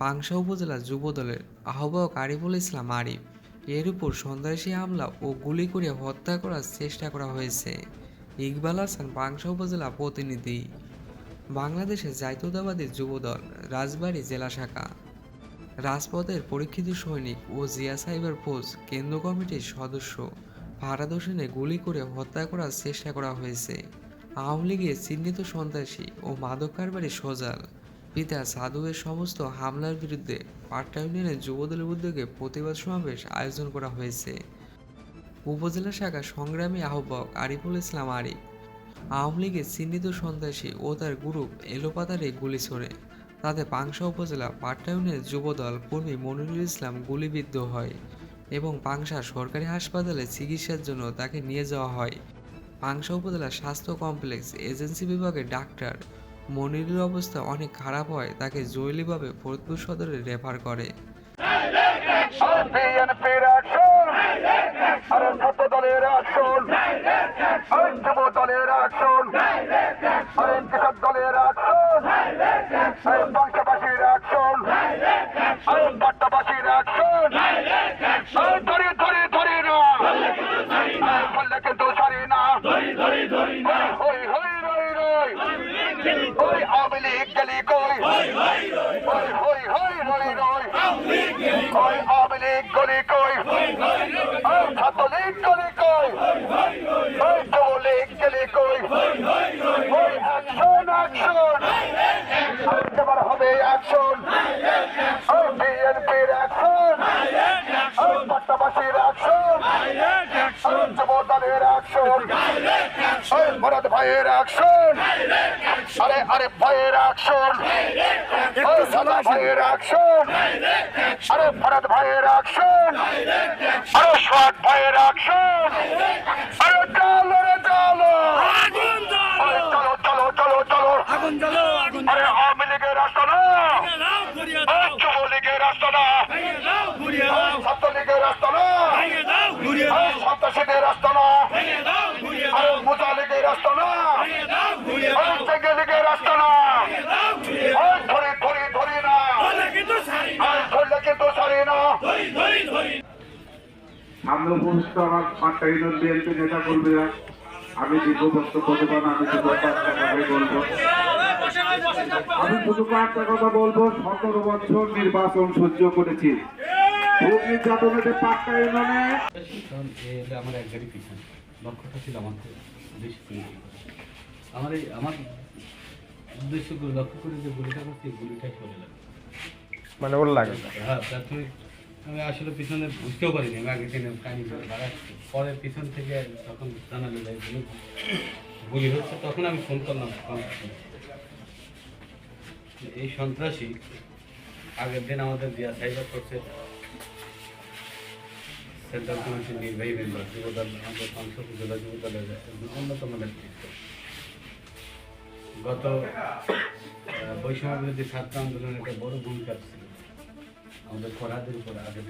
পাংশা উপজেলা যুব দলের আহ্বায়ক আরিফুল ইসলাম আরিফ। এর উপর সন্ত্রাসী হামলা ও গুলি করে হত্যা করার চেষ্টা করা হয়েছে। ইকবাল হাসান পাংশা উপজেলা প্রতিনিধি। বাংলাদেশের জাতীয়তাবাদী যুবদল রাজবাড়ী জেলা শাখা। রাজপথের পরীক্ষিত সৈনিক ও জিয়া সাহেবের পোজ কেন্দ্র কমিটির সদস্য ফারাদ হোসেনে গুলি করে হত্যা করার চেষ্টা করা হয়েছে। আওয়ামী লীগের চিহ্নিত সন্ত্রাসী ও মাদক কারবারি সজাল পিতা সাধুয়ের সমস্ত হামলার বিরুদ্ধে পাট্টা ইউনিয়নের যুবদলের উদ্যোগে প্রতিবাদ সমাবেশ আয়োজন করা হয়েছে। উপজেলা শাখা সংগ্রামী আহ্বায়ক আরিফুল ইসলাম আরিফ, আওয়ামী লীগের চিহ্নিত সন্ত্রাসী ও তার গ্রুপ এলোপাতারে গুলি ছোড়ে। তাতে পাংশা উপজেলা পাট্টা ইউনিয়নের যুবদল কর্মী মনিরুল ইসলাম গুলিবিদ্ধ হয় এবং পাংশা সরকারি হাসপাতালে চিকিৎসার জন্য তাকে নিয়ে যাওয়া হয়। পাংশা উপজেলা স্বাস্থ্য কমপ্লেক্স এজেন্সি বিভাগের ডাক্তার মনিরুর অবস্থা অনেক খারাপ হয় তাকে জরুরিভাবে ফরিদপুর সদরে রেফার করে বিএনপির আওয়ামী লীগ গেলি কই? হই হই হই রই রই। ওই আওয়ামী লীগ গলি কই? ছাত্রলীগ গলি কই ওই যুবলীগ গলি কই ওই অ্যাকশন অ্যাকশন এবার হবে অ্যাকশন ওই বিএনপির অ্যাকশন ওই পাট্টাবাসীর অ্যাকশন ওই যুব দলের অ্যাকশন মরাদ ভাইয়ের অ্যাকশন আরে আরে ভাইয়ের অ্যাকশন ভাইয়ের অ্যাকশন আরে ভরত ভাইয়ের অ্যাকশন আরে সোহাগ ভাইয়ের অ্যাকশন আরে চলো রে চলো। চলো চলো চলো চলো। আরে আওয়ামী লীগের রাস্তা না যুবলীগের রাস্তা না ছাত্রলীগের রাস্তা না সন্ত্রাসীদের রাস্তা না সামনে উপস্থিত আমার পাঁচটা ইউনিয়ন বিএনপি নেতা কর্মীরা আমি দীর্ঘ বক্তব্য দেবো না আমি শুধু কথাই বলব। আমি শুধু কয়েকটা কথা বলব সতেরো বছর নির্বাচন সহ্য করেছি। ভোট নির্যাতনের পাঁচটা ইউনিয়নে কারণ এ আমার এক গাড়ি পিছনে। লক্ষ্যটা ছিল আমার আমার এই আমার উদ্দেশ্য করে লক্ষ্য করে যে গুলিটা করছি এই গুলিটাই চলে যাবে মানে ওর লাগে। হ্যাঁ প্রাথমিক আমি আসলে পিছনে বুঝতেও পারিনি, আমি আগে দিনে কাহিনি করে বাড়াচ্ছি। পরে পিছন থেকে যখন জানালো যে গুলি হচ্ছে, তখন আমি ফোন করলাম এই সন্ত্রাসী আগের দিন আমাদের দিয়া সাইবার করছে। সেন্ট্রাল কমিটির নির্বাহী মেম্বার যুবদল আমাদের পাঁচশো উপজেলা যুবদলের অন্যতম নেতৃত্ব। গত বৈষম্য বিরোধী ছাত্র আন্দোলনের একটা বড় ভূমিকা ছিল আমাদের ফরাদের উপর আগে